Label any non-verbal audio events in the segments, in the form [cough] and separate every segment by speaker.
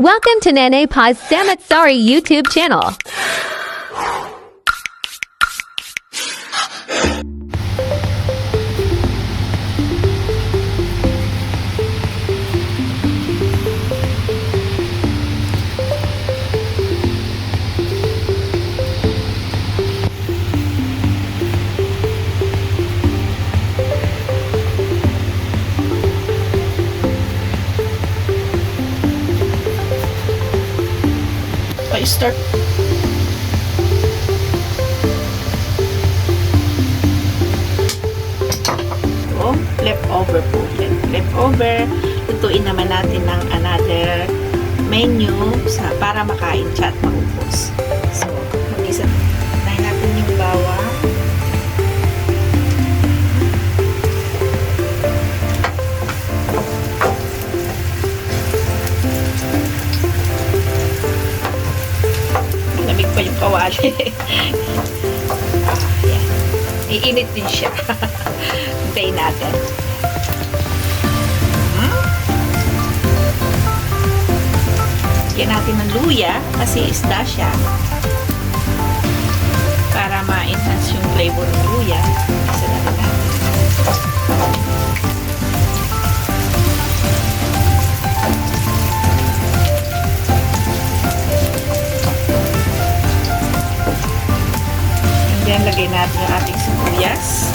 Speaker 1: Welcome to Nene Pie's Dammit Sorry YouTube channel.
Speaker 2: Pa-start. Ito, leftover po. Leftover. Lutuin naman natin ng another menu sa para makain siya at maubos. Pa yung kawali. ah, [laughs] yan. Iinit din siya. [laughs] Hintayin natin. Hmm? Yan natin ng luya kasi isda siya. Para ma-enhance yung flavor ng luya. Isa na rin natin. Lagay natin yung ating sibuyas.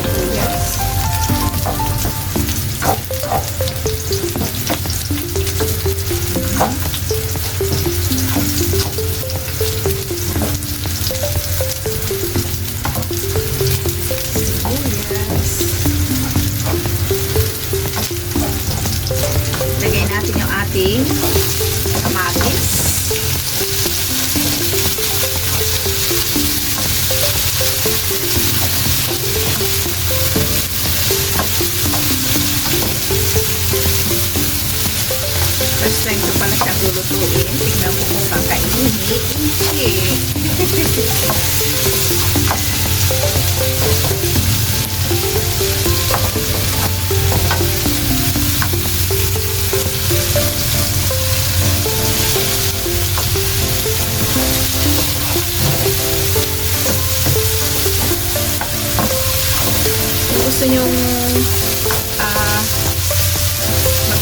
Speaker 2: Sibuyas. Sibuyas. Lagay natin yung ating First time ko pala siya lulutuin. Tingnan mo kung kakainin. Gusto nyong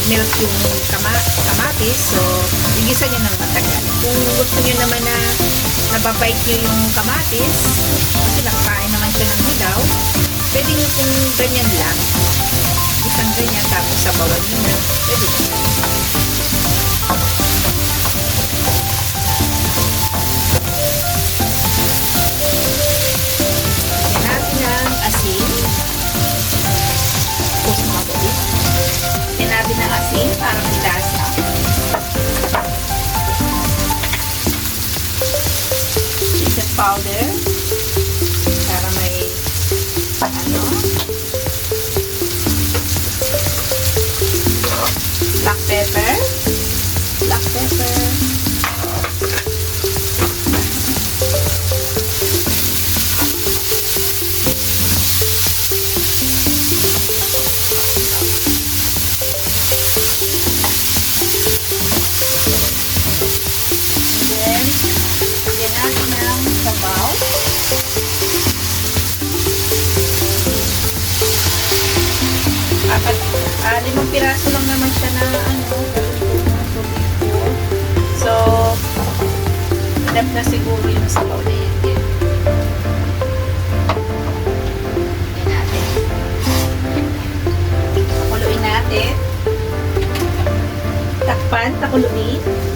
Speaker 2: mag-melt yung kama kamatis, so igisa nyo ng matagal. Kung gusto nyo naman na nababite nyo yung kamatis, kasi nakakain naman siya ng hilaw, pwede nyo kung ganyan lang. Isang ganyan, tapos sabawan nyo na. Pwede na. Limang piraso lang naman siya na ano, So, enough na siguro yung sabaw na natin. Takpan, takuluin.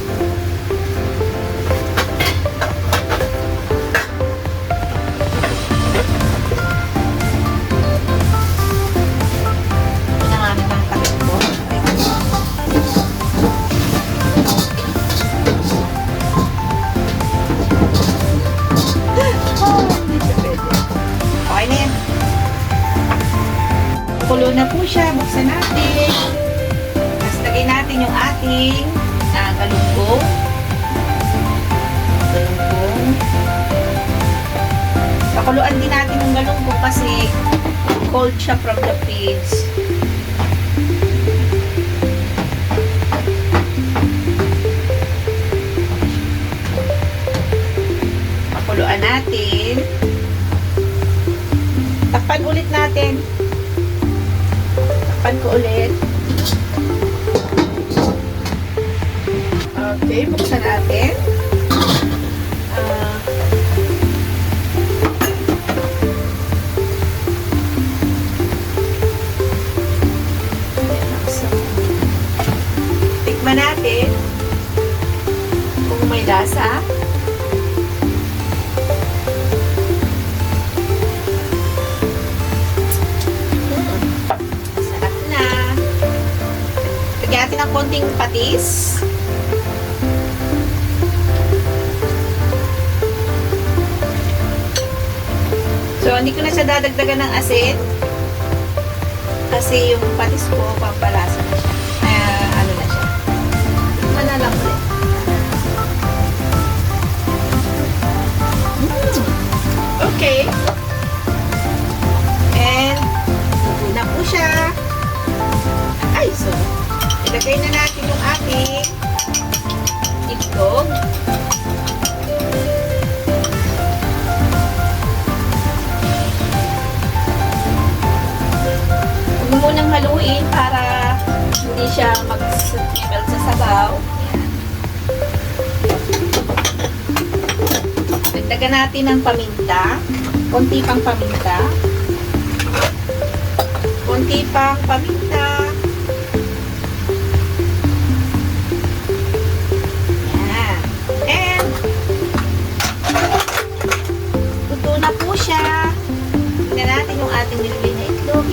Speaker 2: Nakulo na po siya. Buksan natin. Tapos lagay natin yung ating uh, galunggong. Galunggong. Pakuluan din natin yung galunggong kasi cold siya from the fridge. Pakuluan natin. Takpan ulit natin ko ulit. Okay, buksan natin. Konting patis. So, hindi ko na siya dadagdagan ng asin. Kasi yung patis ko, pampalasa Munang haluin para hindi siya mag-melt sa sabaw. Dagdagan natin ng paminta. Konti pang paminta. Konti pang paminta. Yan. And, na po siya. Tingnan natin yung ating nilagay na itlog.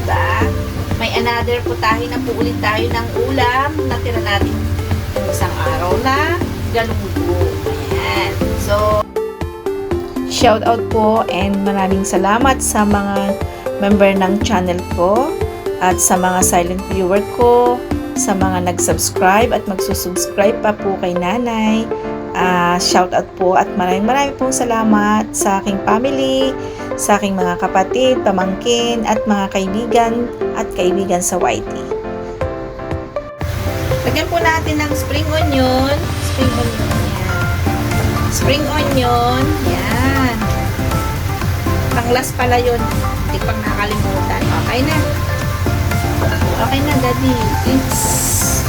Speaker 2: Diba? May another putahe na po ulit tayo ng ulam na tira natin isang araw na galunggong. Ayan. So, shout out po and maraming salamat sa mga member ng channel ko at sa mga silent viewer ko, sa mga nag-subscribe at magsusubscribe pa po kay nanay. Ah, shout out po at maraming maraming pong salamat sa aking family, sa aking mga kapatid, pamangkin at mga kaibigan at kaibigan sa YT. Lagyan po natin ng spring onion. Spring onion. Yan. Spring onion. Yan. Panglas pala yun. Hindi pang nakalimutan. Okay na. Okay na, daddy. It's